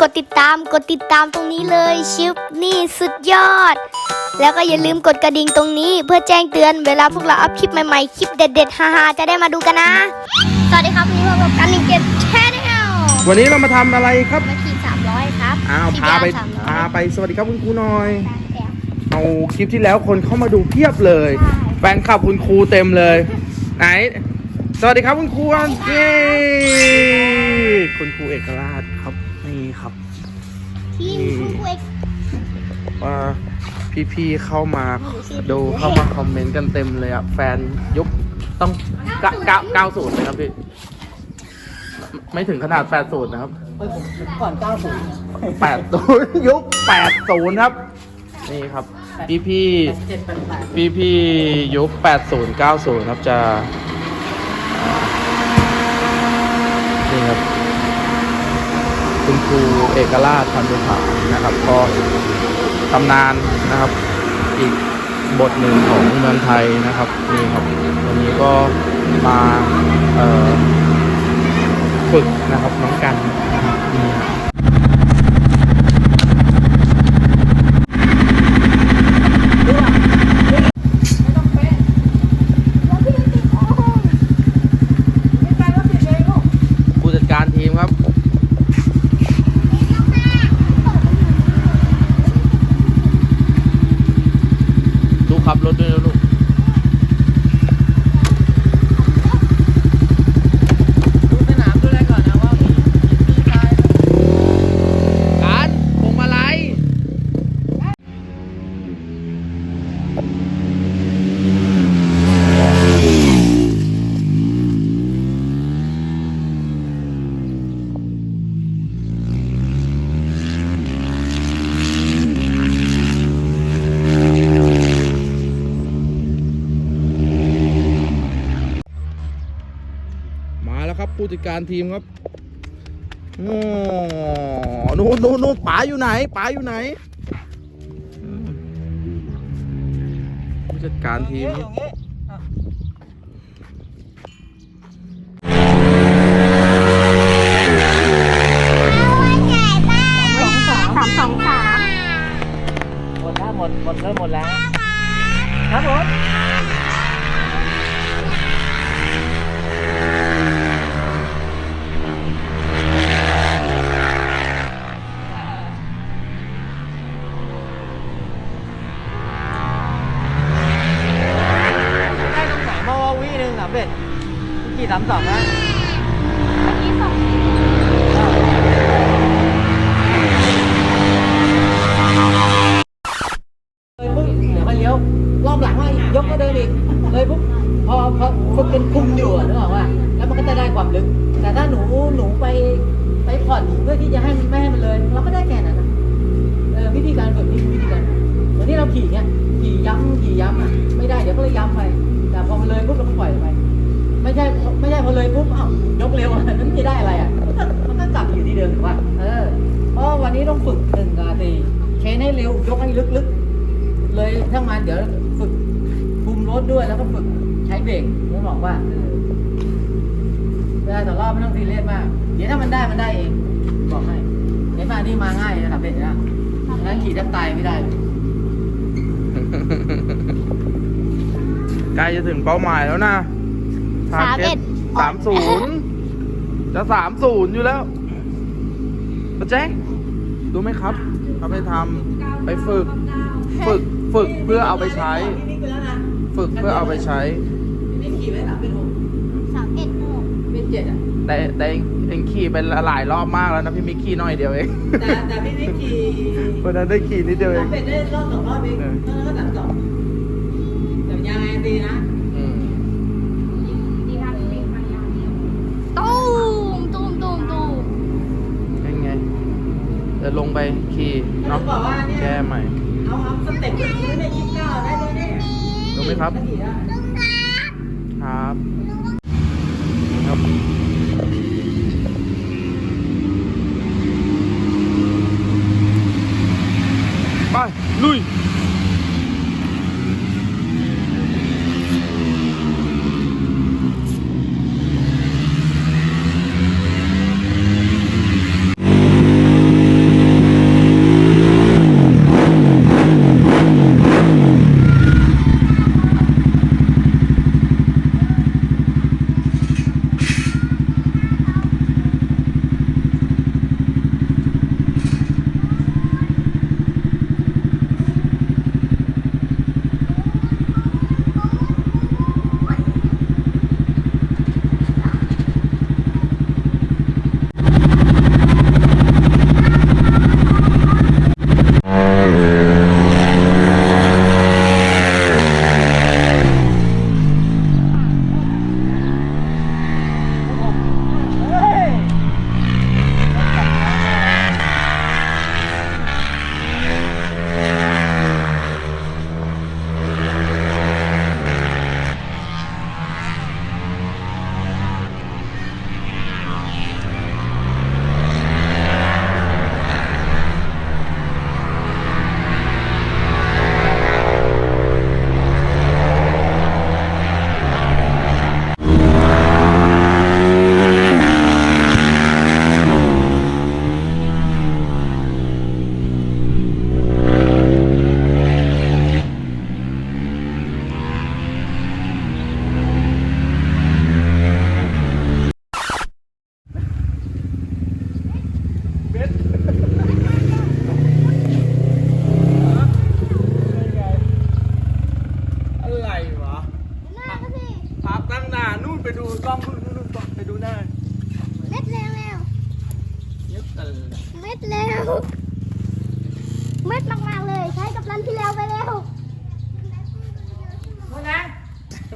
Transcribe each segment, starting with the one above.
ที่ยังไม่ได้กดติดตามกดติดตามตรงนี้เลยชิปนี่สุดยอด แล้วก็อย่าลืมกดกระดิ่งตรงนี้ เพื่อแจ้งเตือนเวลาพวกเราอัพคลิปใหม่ๆ คลิปเด็ดๆฮาๆจะได้มาดูกันนะ สวัสดีครับวันนี้พบกับการลิงเกตแชนแนลวันนี้เรามาทำอะไรครับมาขี่300ครับอ้าวขี่พาไปย300พาไปสวัสดีครับคุณครูหน่อยแอบเอาคลิปที่แล้วคนเข้ามาดูเพียบเลยใช่แฟนคลับคุณครูเต็มเลย ไหน สวัสดีครับคุณครูก่อนเย้คุณครูเอกราช ว่าพี่ๆเข้ามาดูเข้ามาคอมเมนต์กันเต็มเลยอะ แฟนยุคต้องเก้าเก้าเก้าศูนย์ไหมครับพี่ ไม่ถึงขนาดแปดศูนย์นะครับก่อน90แปดศูนย์ยุคแปดศูนย์ครับ นี่ครับ พี่พี่7 8พี่พี่ๆยุคแปดศูนย์เก้าศูนย์ครับจะ นี่ครับ คุณครูเอกราชพันธุภานะครับ ก็ ตำนานนะครับ อีกบทหนึ่งของเมืองไทยนะครับนี่ครับวันนี้ก็มาฝึกนะครับน้องกันนะครับนี่ ผู้จัดการทีมครับ ลูกขับรถด้วยนะลูก ดูสนามดูอะไรก่อนนะว่ามีมีใคร การพวงมาลัยมาแล้วครับ ผู้จัดการทีมครับโอ้นู่นนู่นนู่นป๋าอยู่ไหนป๋าอยู่ไหนอืมผู้จัดการทีมอย่า ม่ใช่พอเลยปุ๊บอ้าวยกเร็วอะนั้นไม่ได้อะไรอะมันก็มันก็กลับอยู่ที่เดิมถูกป่ะเออเพราะวันนี้ต้องฝึกหนึ่งนาทีเชนให้เร็วยกให้ลึกๆ เลยถ้ามาเดี๋ยวฝึกคุมรถด้วยแล้วก็ฝึกใช้เบรกผมบอกว่าเออเวลาต่อรอบไม่ต้องซีเรียสมาก เดี๋ยวถ้ามันได้มันได้เอง บอกให้เห็นมานี่มาง่ายนะครับเด็กนะนั้นขี่แทบตายไม่ได้เลยใกล้จะถึงเป้าหมายแล้วนะสามเอ็ด สามศูนย์จะสามศูนย์อยู่แล้วมาแจ้งดูไหมครับเขาไปทำไปฝึก ฝึกฝึกเพื่อเอาไปใช้ ฝึกเพื่อเอาไปใช้ไม่ขี่ไว้สามเป็นหกสามเอ็ดหกเป็นเจ็ดอะแต่แต่เองเองขี่เป็นหลายรอบมากแล้วนะพี่มิกขี่หน่อยเดียวเองแต่แต่พี่ไม่ขี่วันนั้นได้ขี่นิดเดียวเอสางมเป็นได้รอบสองรอบเองเออแล้วก็สามสองแต่ยังไงดีนะ เดี๋ยวลงไปขี่เนาะแก้ใหม่เอาครับสเต็ปแบบนี้เนี่ยยี่สิบเก้าได้เลยเนี่ยลงไหมครับครับครับไปลุย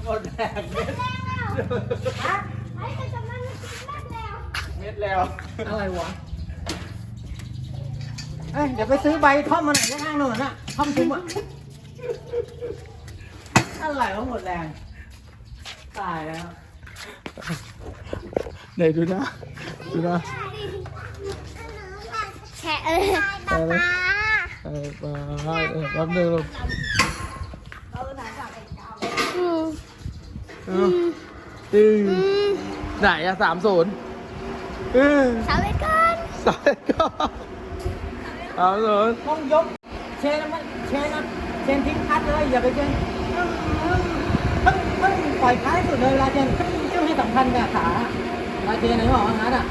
หมดแรงเม็ดแล้วฮะใช้กับรันเม็ดแล้วเม็ดแล้วอะไรวะเอ้ยเดี๋ยวไปซื้อใบท่อมมาหน่อยข้างๆโน่นน่ะท่อมซุ้มอะอะไรวะหมดแรง ตายแล้วไหนดูหน้าดูหน้าแฉะเลยตาปลาเออไปเออแป๊บนึงลูก อืม เออตึงอืมไหนอะสามศูนย์เออสาวเวกันสายก็สามศูนย์ต้องยก เชนมันเชนนะเชนทิ้งคัดเลยอย่าไปเชนมึงมึงปล่อยคัดให้สุดเลยเวลาเชนจึ้งให้สำคัญกับขาเวลาเชนไหนบอกว่างั้นอะ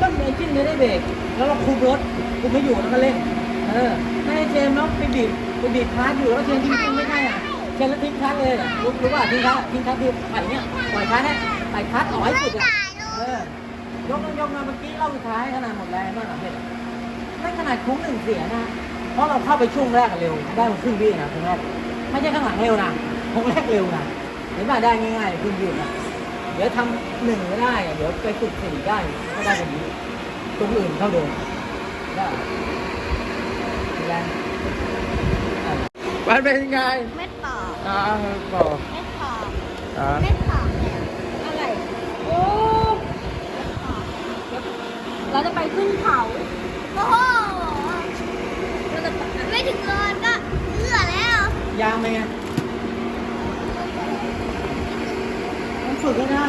ต้องเดินจิ้นเลยได้เบรกแล้วเราคุมรถคุมไม่อยู่แล้วก็เร่งเออไม่ให้เชนแล้วไปบีบไปบีบคัดอยู่แล้วเชนทิ้งทิ้งไม่ได้อะ เชนแล้วทิ้งคัดเลยรู้รู้ป่ะทิ้งคัดทิ้งคัดคือปล่อยเนี้ยปล่อยคัดให้ปล่อยคัดออกให้สุดอะเออยกยกมาเมื่อกี้รอบสุดท้ายขนาดหมดแรงมากอะเห็นไม่ขนาดโค้งหนึ่งเสียนะ เพราะเราเข้าไปช่วงแรกเร็ว ได้มาครึ่งวินะโค้งแรกไม่ใช่ข้างหลังเร็วนะโค้งแรกเร็วนะเห็นป่ะได้ง่ายๆครึ่งวินะเดี๋ยวทำหนึ่งก็ได้เดี๋ยวไปฝึกสี่ได้ก็ได้แบบนี้ตรงอื่นเท่าเดิมได้แรงมันเป็นยังไง อกอ่าบอกเม็ดปอกอ่าเม็ดปอกเนี่ยอะไรโอ้เราจะไปขึ้นเขาโอ้โหเราจะไม่ถึงเกินก็เอื้อแล้วยางไหมไงมันฝึกก็ได้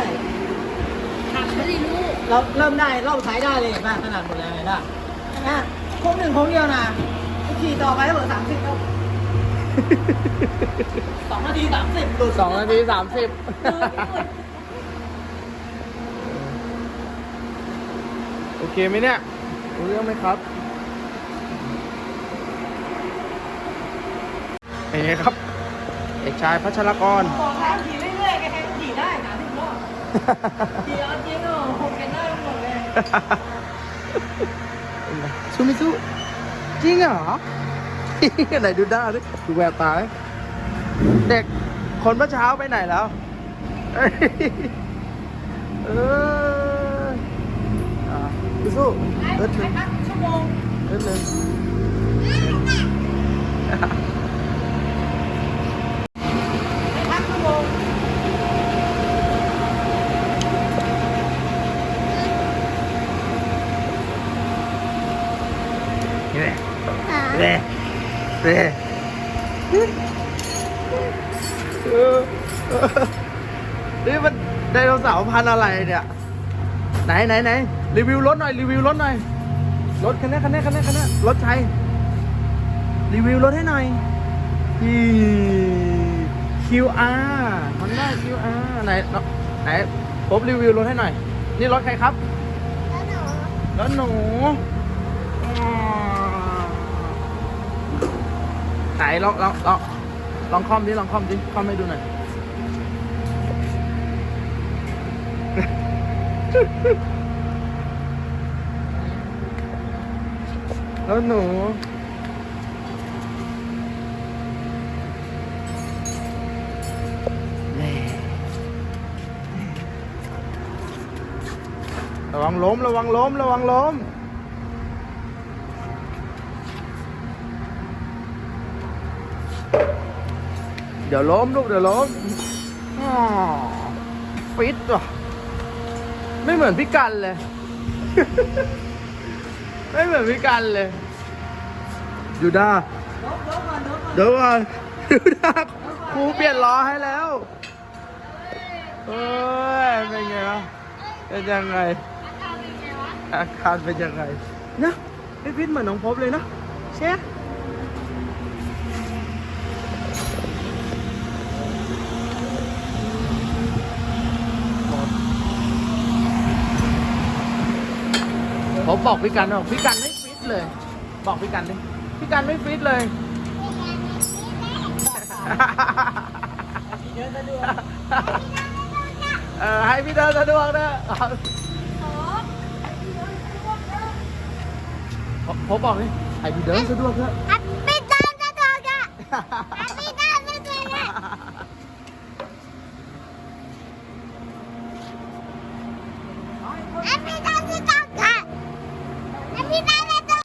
ทำไม่ได้รู้เราเริ่มได้รอบท้ายได้เลยเห็นป่ะขนาดหมดแรงเลยนะนะโค้งหนึ่งโค้งเดียวนะขี่ต่อไปแล้วเหลือสามสิบแล้ว สองนาทีสามสิบหลุดสองนาทีสามสิบโอเคไหมเนี่ยรู้เรื่องไหมครับเป็นไงครับ เอกชายพัชรกรบอกแล้วขี่เรื่อยๆแกแกขี่ได้สามสิบรอบขี่เอาจริงเหรอหกแกได้หมดเลยสู้ไม่สู้จริงเหรอ ไหนดูหน้าดิดูแววตาดิเด็กคนเมื่อเช้าไปไหนแล้วเอ้ยเอออะสู้ๆเอิร์ดหนึ่งชั่วโมงเอิร์ดหนึ่ง ไม่พักชั่วโมง นี่แหละเร่ เร่เออเออนี่มันไดโนเสาร์พันธุ์อะไรเนี่ย ไหนไหนไหนรีวิวรถหน่อย รีวิวรถหน่อย รถคันนี้คันนี้คันนี้คันนี้รถใช้รีวิวรถให้หน่อยที่ QR Honda QR ไหนไหนพบรีวิวรถให้หน่อย นี่รถใครครับแล้วหนู รถหนูอ่า ไหนลองลองลองลองคอมดิลองคอมดิคอมให้ดูหน่อยแล้วหนูระวังล้มระวังล้มระวังล้ม เดี๋ยวล้มลูกเดี๋ยวล้มอ๋อฟิตว่ะ ไม่เหมือนพี่กันเลย ไม่เหมือนพี่กันเลยยูด้าลบลบก่อนลบก่อนเดี๋ยวก่อนยูด้าครูเปลี่ยนล้อให้แล้วเอ้ยเป็นไงวะเป็นยังไง อาการเป็นยังไงนะไม่พิษเหมือนน้องพบเลยนะเชฟเอ ผม บอกพี่กันว่าพี่กันไม่ฟิตเลย บอกพี่กันดิพี่กันไม่ฟิตเลยเยอะซะด้วยเออให้พี่เดินสะดวกนะผมผมบอกเลยให้พี่เดินสะดวกเถอะอัดไม่ได้นะทองอะอัดไม่ได้ไม่ได้นะอัดไม่ได้ไม่ได้อะอัดไม่ได้ไม่ได้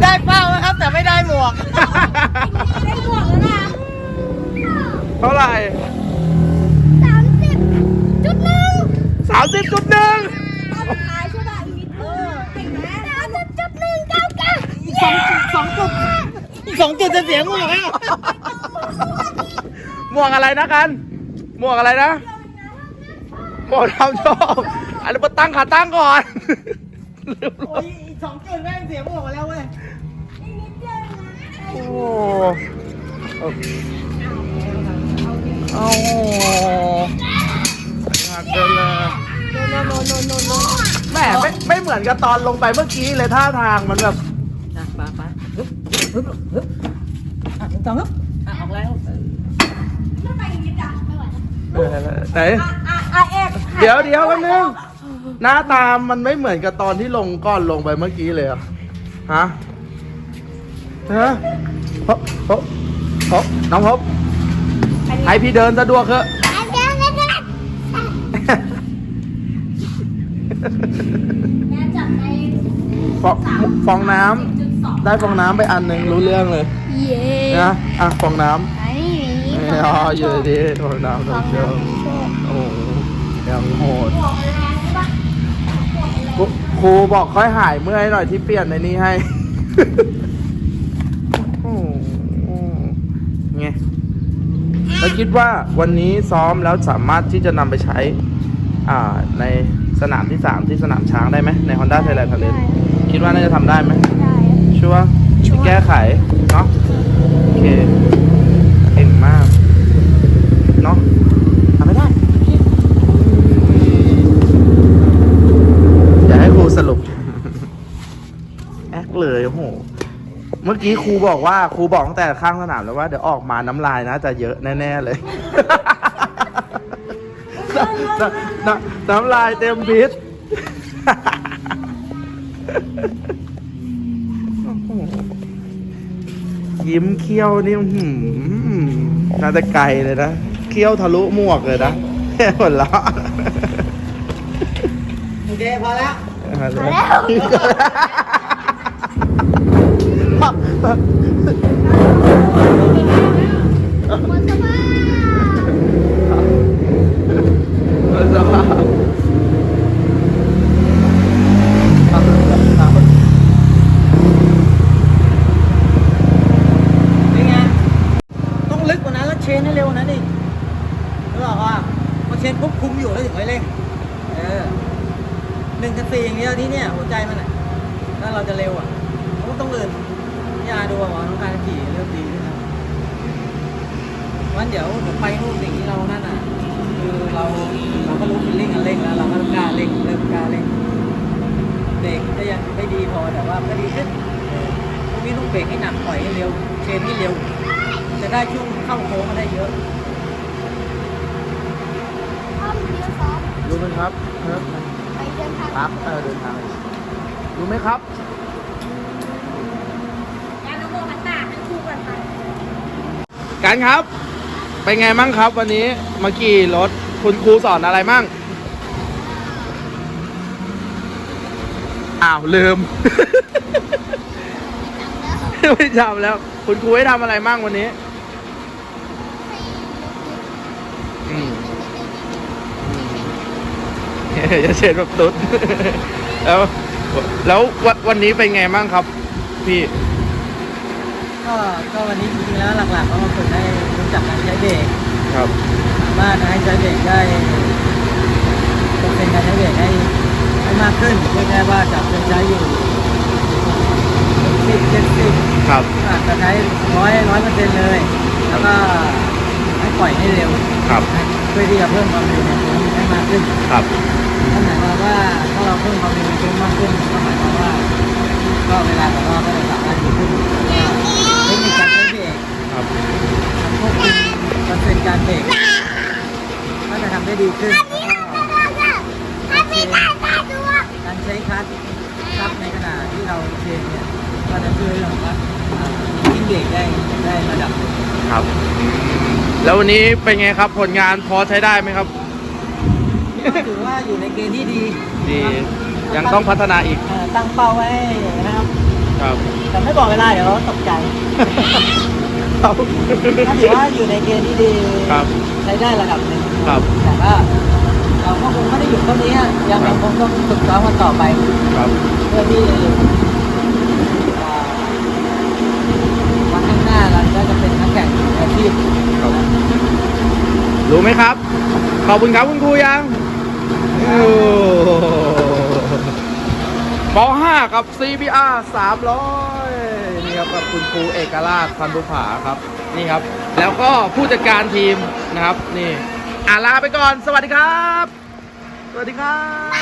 ได้เป้านะครับ แต่ไม่ได้หมวก ได้บวกแล้วนะ เท่าไหร่สามสิบจุดหนึ่งสามสิบจุดหนึ่งขายใช่ป่ะอีกนิดเออเห็นไหมสามสิบจุดหนึ่งเก้าเก้าสองสองจุดอีกสองจุดจะเสียหมวกแล้วหมวกอะไรนะกันหมวกอะไรนะหมวกทำโชคอันนี้มาตั้งขาตั้งก่อนลืมโอ้ยอีกสองจุดแม่งเสียหมวกมาแล้วเว้ยโอ้ เอาหักเลยเลยแหมไม่ไม่เหมือนกับตอนลงไปเมื่อกี้เลยท่าทางมันแบบนะไปไปฮึบฮึบฮึบอะหนึ่งสองฮึบอะออกแล้วเออไหนเดี๋ยวเดี๋ยวแป๊บนึงหน้าตามมันไม่เหมือนกับตอนที่ลงก่อนลงไปเมื่อกี้เลยเหรอะฮะฮะพบพบพบน้องพบ ให้พี่เดินสะดวกเถอะอันเดียวกันนะแม่จับในฟองฟองน้ำได้ฟองน้ำไปอันหนึ่งรู้เรื่องเลยเย้นะอะฟองน้ไอ้นี่ำอ๋ออยู่ดีฟองน้ำต้องเชื่อมโอ้โหยังโหดครูครูบอกค่อยหายเมื่อยหน่อยที่เปลี่ยนในนี้ให้ โอ้โหไง แล้วคิดว่าวันนี้ซ้อมแล้วสามารถที่จะนำไปใช้อ่าในสนามที่สามที่สนามช้างได้ไหมใน Honda Thailand Talent คิดว่าน่าจะทำได้ไหมได้ชัวร์แก้ไขเนาะโอเคเก่งมาก เนาะทำไม่ได้อย่าให้ครูสรุป แอคเลยโอ้โห เมื่อ กี้ครูบอกว่าครูบอกตั้งแต่ข้างสนามแล้วว่าเดี๋ยวออกมาน้ำลายนะ จะเยอะแน่ ๆ เลย น้ำน้ำน้ำลายเต็มพิษโอ้โหยิ้มเขี้ยวนี่อื้อหืมน่าจะไกลเลยนะเขี้ยวทะลุหมวกเลยนะแค่หัวเราะโอเคพอแล้วมาแล้ว หมดสภาพสภาพนี่ไง ต้องลึกกว่านั้นแล้วเชนให้เร็วกว่านั้นอีกรู้หรอกว่าพอเชนปุ๊บคุมอยู่แล้วถึงไว้เร่งเออหนึ่งกับสี่อย่างเดียวที่เนี่ยหัวใจมันอะถ้าเราจะเร็วอะ เราก็ต้องเดินยาดูว่าน้องการขี่เริ่มดีขึ้นแล้ววันเดี๋ยวเดี๋ยวไปนู่นสิ่งที่เรานั่นอะคือเราเราก็รู้ฟีลลิ่งกันเร่งแล้ว เราก็กล้าเร่งเริ่มกล้าเร่งเบรกก็ยังไม่ดีพอแต่ว่าก็ดีขึ้นเออพวกนี้ต้องเบรกให้หนักปล่อยให้เร็วเชนให้เร็ว จะได้ช่วงเข้าโค้งมาได้เยอะอ้อมเดียวสองรู้ไหมครับครับไปเดินทางครับเออเดินทางรู้ไหมครับ ยาโนโมกันตาทั้งคู่กันไป กันครับ เป็นไงมั่งครับ วันนี้เมากี่รถคุณครูสอนอะไรมั่งอ้าวลืม ไม่ทำแล้ว คุณครูให้ทำอะไรมั่งวันนี้อืมอืมจะเช็ดแบบตุ๊ดแล้วแล้ววันวันนี้เป็นไงมั่งครับ พี่ ก็ก็วันนี้จริงๆแล้วหลักๆก็มาฝึกให้รู้จักการใช้เบรกครับ สามารถให้ใช้เบรกได้เปอร์เซ็นต์การใช้เบรกให้ให้มากขึ้นเรียกได้ว่าจากเคยใช้อยู่สิบเจ็ดสิบครับอาจจะใช้ร้อยร้อยเปอร์เซ็นต์เลย แล้วก็ให้ปล่อยให้เร็วครับเพื่อที่จะเพิ่มความเร็วในโค้งให้มากขึ้นครับนั่นหมายความว่าถ้าเราเพิ่มความเร็วในโค้งมากขึ้นก็หมายความว่าก็เวลาของเราก็จะสามารถ ครับการควบคุมเปอร์เซ็นต์การเบรกก็จะทำได้ดีขึ้นแล้วก็การใช้คลัตช์ซับในขณะที่เราเชนเนี่ยก็จะช่วยเรื่องของว่าทิ้งเบรกได้ได้ระดับหนึ่งครับ แล้ววันนี้เป็นไงครับผลงานพอใช้ได้ไหมครับก็ถือว่าอยู่ในเกณฑ์ที่ดีดีครับยังต้องพัฒนาอีกเอ่อตั้งเป้าไว้นะครับ ครับแต่ไม่บอกเวลาเดี๋ยวตกใจ ครับ ถ้าถือว่าอยู่ในเกณฑ์ที่ดีครับใช้ได้ระดับหนึ่งครับ แต่ว่าเราก็คงไม่ได้หยุดเท่านี้อะยังครัยับงคงต้องฝึกซ้อมกันต่อไปครับ เพื่อที่อ่าวันข้างหน้าเราก็จะเป็นนักแข่งมืออาชีพครับ รู้ไหมครับ ขอบคุณครับคุณครูยังโอ้ป .5 กับ CBR 300 นี่ครับกับคุณครูเอกราชพันธุผาครับนี่ครับ แล้วก็ผู้จัดการทีมนะครับนี่อ่าลาไปก่อน สวัสดีครับ สวัสดีครับ